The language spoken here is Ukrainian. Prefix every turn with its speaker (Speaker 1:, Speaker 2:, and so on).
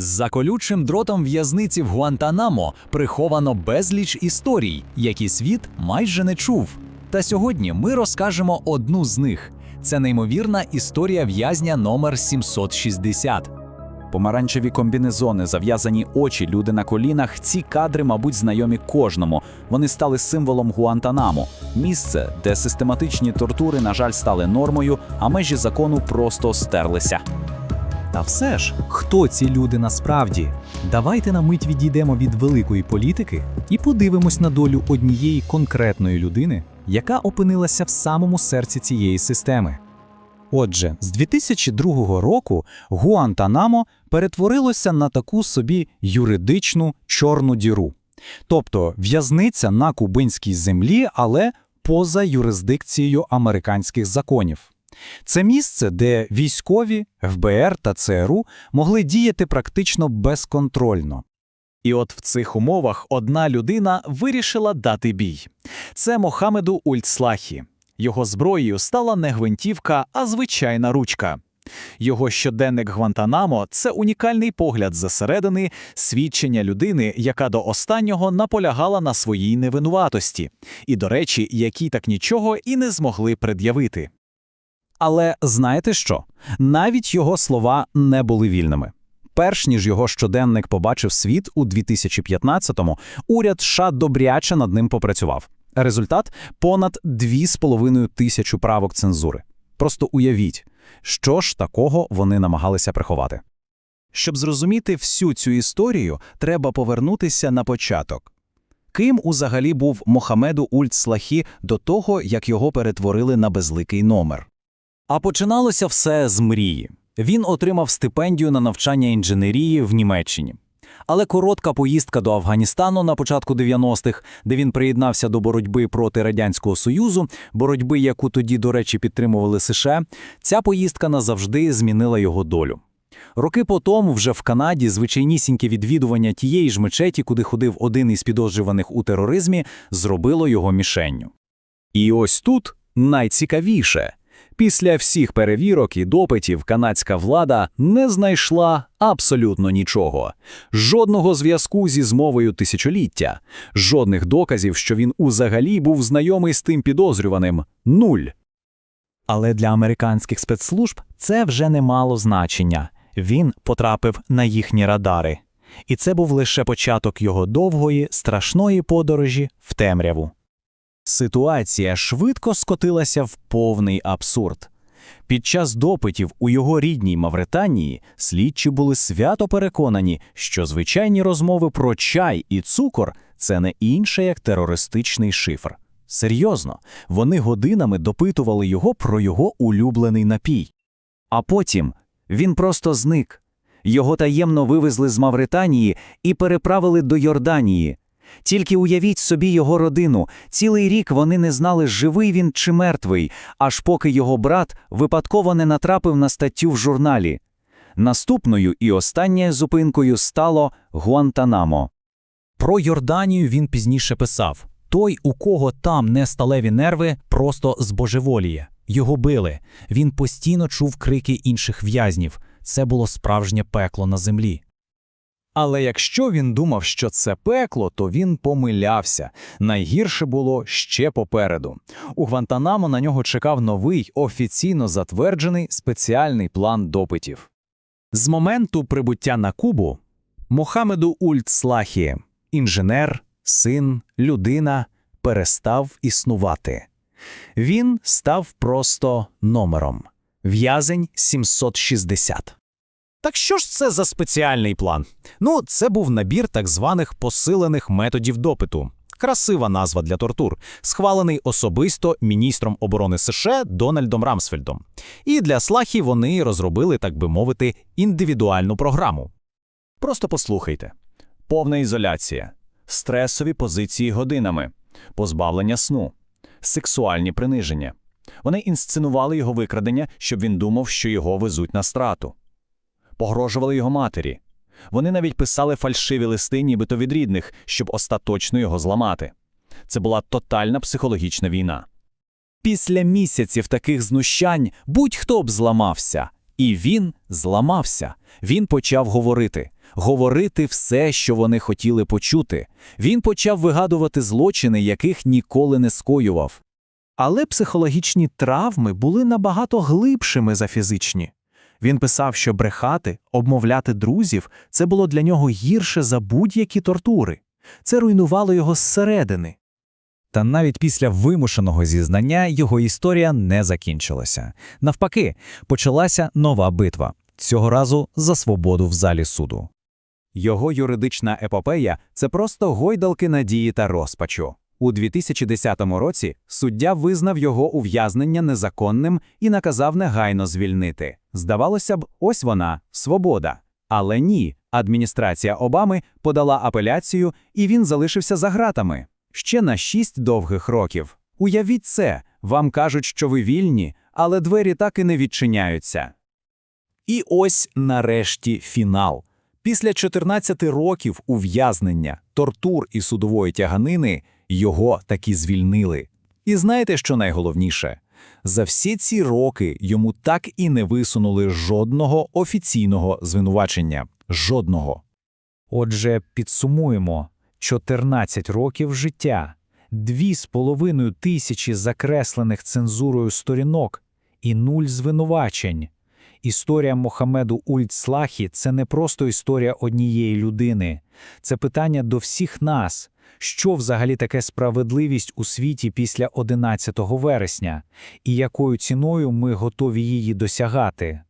Speaker 1: За колючим дротом в'язниці в Гуантанамо приховано безліч історій, які світ майже не чув. Та сьогодні ми розкажемо одну з них. Це неймовірна історія в'язня номер 760.
Speaker 2: Помаранчеві комбінезони, зав'язані очі, люди на колінах. Ці кадри, мабуть, знайомі кожному. Вони стали символом Гуантанамо, місце, де систематичні тортури, на жаль, стали нормою, а межі закону просто стерлися.
Speaker 3: Та все ж, хто ці люди насправді? Давайте на мить відійдемо від великої політики і подивимось на долю однієї конкретної людини, яка опинилася в самому серці цієї системи. Отже, з 2002 року Гуантанамо перетворилося на таку собі юридичну чорну діру. Тобто в'язниця на кубинській землі, але поза юрисдикцією американських законів. Це місце, де військові, ФБР та ЦРУ могли діяти практично безконтрольно.
Speaker 4: І от в цих умовах одна людина вирішила дати бій. Це Мохамеду Ультслахі. Його зброєю стала не гвинтівка, а звичайна ручка. Його щоденник Гвантанамо це унікальний погляд зсередини, свідчення людини, яка до останнього наполягала на своїй невинуватості, і, до речі, якій так нічого і не змогли пред'явити.
Speaker 3: Але знаєте що? Навіть його слова не були вільними. Перш ніж його щоденник побачив світ у 2015-му, уряд США добряче над ним попрацював. Результат понад 2,5 тисячі правок цензури. Просто уявіть, що ж такого вони намагалися приховати.
Speaker 4: Щоб зрозуміти всю цю історію, треба повернутися на початок. Ким узагалі був Мохамеду Ультслахі до того, як його перетворили на безликий номер?
Speaker 1: А починалося все з мрії. Він отримав стипендію на навчання інженерії в Німеччині. Але коротка поїздка до Афганістану на початку 90-х, де він приєднався до боротьби проти Радянського Союзу, боротьби, яку тоді, до речі, підтримували США, ця поїздка назавжди змінила його долю. Роки по тому, вже в Канаді, звичайнісіньке відвідування тієї ж мечеті, куди ходив один із підозрюваних у тероризмі, зробило його мішенню.
Speaker 5: І ось тут найцікавіше. Після всіх перевірок і допитів канадська влада не знайшла абсолютно нічого. Жодного зв'язку зі змовою тисячоліття, жодних доказів, що він узагалі був знайомий з тим підозрюваним. Нуль.
Speaker 3: Але для американських спецслужб це вже не мало значення. Він потрапив на їхні радари. І це був лише початок його довгої, страшної подорожі в темряву. Ситуація швидко скотилася в повний абсурд. Під час допитів у його рідній Мавританії слідчі були свято переконані, що звичайні розмови про чай і цукор це не інше як терористичний шифр. Серйозно, вони годинами допитували його про його улюблений напій. А потім він просто зник. Його таємно вивезли з Мавританії і переправили до Йорданії. Тільки уявіть собі його родину. Цілий рік вони не знали, живий він чи мертвий, аж поки його брат випадково не натрапив на статтю в журналі. Наступною і останньою зупинкою стало Гуантанамо. Про Йорданію він пізніше писав: той, у кого там не сталеві нерви, просто збожеволіє. Його били. Він постійно чув крики інших в'язнів. Це було справжнє пекло на землі.
Speaker 4: Але якщо він думав, що це пекло, то він помилявся. Найгірше було ще попереду. У Гвантанамо на нього чекав новий, офіційно затверджений спеціальний план допитів. З моменту прибуття на Кубу Мохамеду Ультслахі, інженер, син, людина, перестав існувати. Він став просто номером. В'язень 760. Так що ж це за спеціальний план? Ну, це був набір так званих посилених методів допиту. Красива назва для тортур, схвалений особисто міністром оборони США Дональдом Рамсфельдом. І для Слахі вони розробили, так би мовити, індивідуальну програму. Просто послухайте: повна ізоляція, стресові позиції годинами, позбавлення сну, сексуальні приниження. Вони інсценували його викрадення, щоб він думав, що його везуть на страту погрожували його матері. Вони навіть писали фальшиві листи, нібито від рідних, щоб остаточно його зламати. Це була тотальна психологічна війна. Після місяців таких знущань будь-хто б зламався.
Speaker 1: І він зламався. Він почав говорити, говорити все, що вони хотіли почути. Він почав вигадувати злочини, яких ніколи не скоював.
Speaker 3: Але психологічні травми були набагато глибшими за фізичні. Він писав, що брехати, обмовляти друзів це було для нього гірше за будь-які тортури. Це руйнувало його зсередини.
Speaker 4: Та навіть після вимушеного зізнання його історія не закінчилася. Навпаки, почалася нова битва, цього разу за свободу в залі суду.
Speaker 1: Його юридична епопея – це просто гойдалки надії та розпачу. У 2010 році суддя визнав його ув'язнення незаконним і наказав негайно звільнити. Здавалося б, ось вона – свобода. Але ні, адміністрація Обами подала апеляцію, і він залишився за ґратами. Ще на шість довгих років. Уявіть це, вам кажуть, що ви вільні, але двері так і не відчиняються. І ось нарешті фінал. Після 14 років ув'язнення, тортур і судової тяганини його таки звільнили. І знаєте, що найголовніше? За всі ці роки йому так і не висунули жодного офіційного звинувачення. Жодного.
Speaker 3: Отже, підсумуємо 14 років життя, дві з половиною тисячі закреслених цензурою сторінок і нуль звинувачень. Історія Мохамеду Ульт-Слахі – це не просто історія однієї людини. Це питання до всіх нас. Що взагалі таке справедливість у світі після 11 вересня? І якою ціною ми готові її досягати?